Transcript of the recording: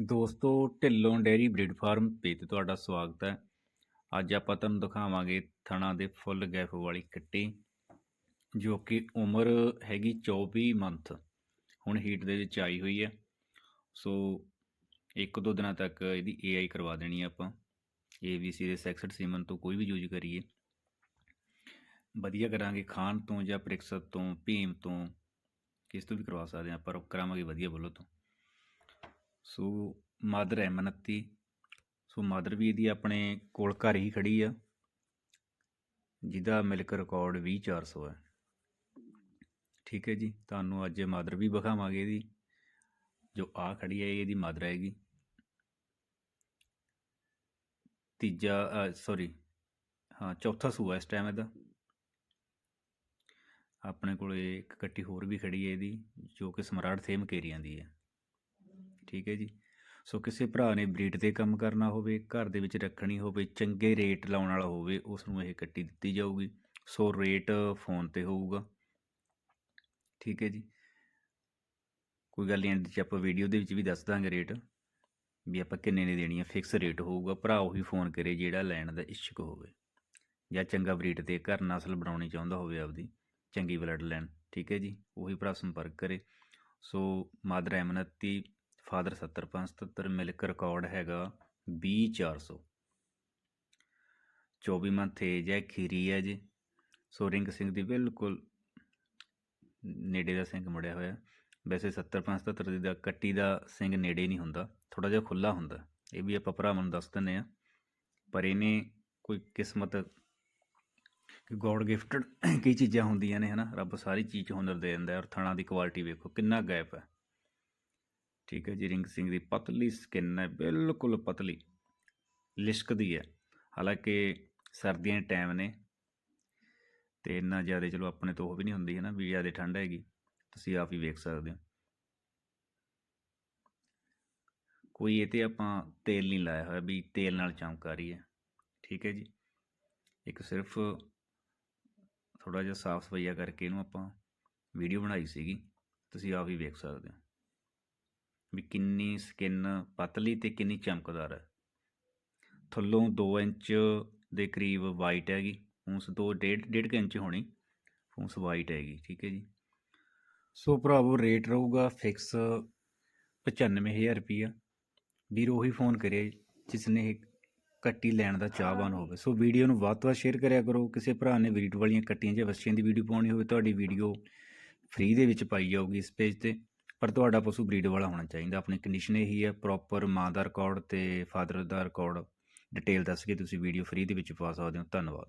ਦੋਸਤੋ, Dhillon dairy breed farm page ਤੇ ਤੁਹਾਡਾ ਸਵਾਗਤ ਹੈ। ਅੱਜ ਆਪਾਂ ਤੁਹਾਨੂੰ ਦਿਖਾਵਾਂਗੇ ਥਣਾ ਦੇ ਫੁੱਲ ਗੈਪ ਵਾਲੀ ਕੱਟੀ, ਜੋ ਕਿ ਉਮਰ ਹੈਗੀ 24 ਮੰਥ ਹੁਣ ਹੀਟ ਦੇ ਵਿੱਚ ਆਈ ਹੋਈ ਹੈ। ਸੋ, ਇੱਕ ਦੋ ਦਿਨਾਂ ਤੱਕ ਇਹਦੀ ਏਆਈ ਕਰਵਾ ਦੇਣੀ ਹੈ ਆਪਾਂ। ਏਬੀਸੀ ਦੇ ਸੈਕਸਡ ਸੀਮਨ ਤੋਂ ਕੋਈ ਵੀ ਯੂਜ਼ ਕਰੀਏ। ਵਧੀਆ ਕਰਾਂਗੇ ਖਾਨ ਤੋਂ ਜਾਂ ਪ੍ਰਿਕਸਤ ਤੋਂ, ਭੀਮ ਤੋਂ, ਕਿਸ ਤੋਂ ਵੀ ਕਰਵਾ ਸਕਦੇ ਹਾਂ ਪਰ ਕਰਾਵਾਂਗੇ ਵਧੀਆ ਬੋਲੋ ਤੋਂ। ਸੋ ਮਦਰ ਹੈ 29 ਸੋ ਮਦਰ ਵੀ ਇਹਦੀ ਆਪਣੇ ਕੋਲ ਘਰ ਹੀ ਖੜੀ ਆ, ਜਿਹਦਾ ਮਿਲਕ ਰਿਕਾਰਡ 20400 ਹੈ। ਠੀਕ ਹੈ ਜੀ, ਤੁਹਾਨੂੰ ਅੱਜ ਮਦਰ ਵੀ ਵਿਖਾਵਾਂਗੇ ਇਹਦੀ, ਜੋ ਆ ਖੜੀ ਹੈ, ਇਹਦੀ ਮਦਰ ਹੈਗੀ। ਤੀਜਾ ਸੌਰੀ ਹਾਂ, ਚੌਥਾ ਸੂਆ ਇਸ ਟਾਈਮ ਇਹਦਾ। ਆਪਣੇ ਕੋਲ ਇੱਕ ਕੱਟੀ ਹੋਰ ਵੀ ਖੜੀ ਹੈ ਇਹਦੀ, ਜੋ ਕਿ ਸਮਰਾਟ ਸੇਮ ਕੇਰੀਆਂ ਦੀ ਹੈ। ਠੀਕ ਹੈ ਜੀ। ਸੋ ਕਿਸੇ ਭਰਾ ਨੇ ਬਰੀਡ ਤੇ ਕੰਮ ਕਰਨਾ ਹੋਵੇ, ਘਰ ਦੇ ਵਿੱਚ ਰੱਖਣੀ ਹੋਵੇ, ਚੰਗੇ ਰੇਟ ਲਾਉਣ ਵਾਲਾ ਹੋਵੇ ਉਸ ਨੂੰ ਇਹ ਕੱਟੀ ਦਿੱਤੀ ਜਾਊਗੀ। ਸੋ ਰੇਟ ਫੋਨ ਤੇ ਹੋਊਗਾ। ਠੀਕ ਹੈ ਜੀ। ਕੋਈ ਗੱਲ ਨਹੀਂ ਐਂਡ 'ਚ ਆਪਾਂ ਵੀਡੀਓ ਦੇ ਵਿੱਚ ਵੀ ਦੱਸ ਦਾਂਗੇ ਰੇਟ ਵੀ ਆਪਾਂ ਕਿੰਨੇ ਨੇ ਦੇਣੀ ਹੈ ਫਿਕਸ ਰੇਟ ਹੋਊਗਾ। ਭਰਾ ਉਹੀ ਫੋਨ ਕਰੇ ਜਿਹੜਾ ਲੈਣ ਦਾ ਇੱਛੁਕ ਹੋਵੇ ਜਾਂ ਚੰਗਾ ਬਰੀਡ ਤੇ ਘਰ ਨਸਲ ਬਣਾਉਣੀ ਚਾਹੁੰਦਾ ਹੋਵੇ ਆਪਦੀ, ਚੰਗੀ ਬਲੱਡ ਲਾਈਨ ਠੀਕ ਹੈ ਜੀ। ਉਹੀ ਭਰਾ ਸੰਪਰਕ ਕਰੇ। ਸੋ ਮਾਦਰ ਐਮਨਤੀ ਫਾਦਰ 70577 ਮਿਲਕ ਰਿਕਾਰਡ ਹੈਗਾ 20400 24 ਮੰਥ ਏਜ ਹੈ, ਖੀਰੀ ਹੈ ਜੀ। ਸੋ ਰਿੰਗ ਸਿੰਘ ਦੀ ਬਿਲਕੁਲ ਨੇੜੇ ਦਾ ਸਿੰਘ ਮੁੜਿਆ ਹੋਇਆ। ਵੈਸੇ 70577 ਦਾ ਕੱਟੀ ਦਾ ਸਿੰਘ ਨੇੜੇ ਨਹੀਂ ਹੁੰਦਾ ਥੋੜਾ ਜਿਹਾ ਖੁੱਲਾ ਹੁੰਦਾ। ਇਹ ਵੀ ਆਪਾਂ ਭਰਾਵਾਂ ਨੂੰ ਦੱਸ ਦਿੰਦੇ ਆ ਪਰ ਇਹਨੇ ਕੋਈ ਕਿਸਮਤ ਗੋਡ ਗਿਫਟਡ ਕੀ ਚੀਜ਼ਾਂ ਹੁੰਦੀਆਂ ਨੇ, ਹਨਾ। ਰੱਬ ਸਾਰੀ ਚੀਜ਼ ਹੁਨਰ ਦੇ ਦਿੰਦਾ ਔਰ ਥਣਾ ਦੀ ਕੁਆਲਿਟੀ ਵੇਖੋ, ਕਿੰਨਾ ਗੈਪ ਹੈ। ਠੀਕ ਹੈ ਜੀ, ਰਿੰਗ ਸਿੰਘ ਦੀ ਪਤਲੀ ਸਕਿਨ ਹੈ, ਬਿਲਕੁਲ ਪਤਲੀ ਲਿਸ਼ਕਦੀ ਹੈ। ਹਾਲਾਂਕਿ ਸਰਦੀਆਂ ਦੇ ਟਾਈਮ ਨੇ ਤੇ ਇੰਨਾ ਜ਼ਿਆਦਾ ਚਲੋ ਆਪਣੇ ਤੋਂ ਉਹ ਵੀ ਨਹੀਂ ਹੁੰਦੀ ਹੈ ਨਾ, ਵੀ ਜ਼ਿਆਦਾ ਠੰਡ ਹੈਗੀ, ਤੁਸੀਂ ਆਪ ਹੀ ਵੇਖ ਸਕਦੇ ਹੋ। ਕੋਈ ਇਹ ਤੇ ਆਪਾਂ ਤੇਲ ਨਹੀਂ ਲਾਇਆ ਹੋਇਆ ਵੀ ਤੇਲ ਨਾਲ ਚਮਕ ਆ ਰਹੀ ਹੈ, ਠੀਕ ਹੈ ਜੀ। ਇੱਕ ਸਿਰਫ ਥੋੜਾ ਜਿਹਾ ਸਾਫ਼ ਸਫਾਈਆ ਕਰਕੇ ਇਹਨੂੰ ਆਪਾਂ ਵੀਡੀਓ ਬਣਾਈ ਸੀਗੀ, ਤੁਸੀਂ ਆਪ ਹੀ ਵੇਖ ਸਕਦੇ ਹੋ। ਵੀ ਕਿੰਨੀ ਸਕਿਨ ਪਤਲੀ ਤੇ ਕਿੰਨੀ ਚਮਕਦਾਰ ਹੈ। ਥੱਲੋਂ 2 ਇੰਚ ਦੇ ਕਰੀਬ ਵਾਈਟ ਹੈਗੀ, ਫੂਸ 2 ਡੇਢ ਡੇਢ ਇੰਚ ਹੋਣੀ, ਫੂਸ ਵਾਈਟ ਹੈਗੀ, ਠੀਕ ਹੈ ਜੀ। ਸੋ ਭਰਾਵੋ ਰੇਟ ਰਹੂਗਾ ਫਿਕਸ 95000 ਰੁਪਈਆ। ਵੀਰ ਉਹੀ ਫੋਨ ਕਰੇ ਜਿਸ ਨੇ ਇਹ ਕੱਟੀ ਲੈਣ ਦਾ ਚਾਹਵਾਨ ਹੋਵੇ। ਸੋ ਵੀਡੀਓ ਨੂੰ ਵੱਧ ਤੋਂ ਵੱਧ ਸ਼ੇਅਰ ਕਰਿਆ ਕਰੋ, ਕਿਸੇ ਭਰਾ ਨੇ ਬਰੀਡ ਵਾਲੀਆਂ ਕੱਟੀਆਂ ਜਾਂ ਵੱਛੀਆਂ ਦੀ ਵੀਡੀਓ ਪਾਉਣੀ ਹੋਵੇ, ਤੁਹਾਡੀ ਵੀਡੀਓ ਫ੍ਰੀ ਦੇ ਵਿੱਚ ਪਾਈ ਜਾਊਗੀ ਇਸ ਪੇਜ ਤੇ। ਪਰ ਤੁਹਾਡਾ ਪਸ਼ੂ ਬਰੀਡ ਵਾਲਾ ਹੋਣਾ ਚਾਹੀਦਾ। ਆਪਣੀ ਕੰਡੀਸ਼ਨ ਇਹੀ ਹੈ ਪ੍ਰੋਪਰ ਮਾਂ ਦਾ ਰਿਕਾਰਡ ਅਤੇ ਫਾਦਰ ਦਾ ਰਿਕਾਰਡ ਡਿਟੇਲ ਦੱਸ ਕੇ ਤੁਸੀਂ ਵੀਡੀਓ ਫ੍ਰੀ ਦੇ ਵਿੱਚ ਪਾ ਸਕਦੇ ਹੋ। ਧੰਨਵਾਦ।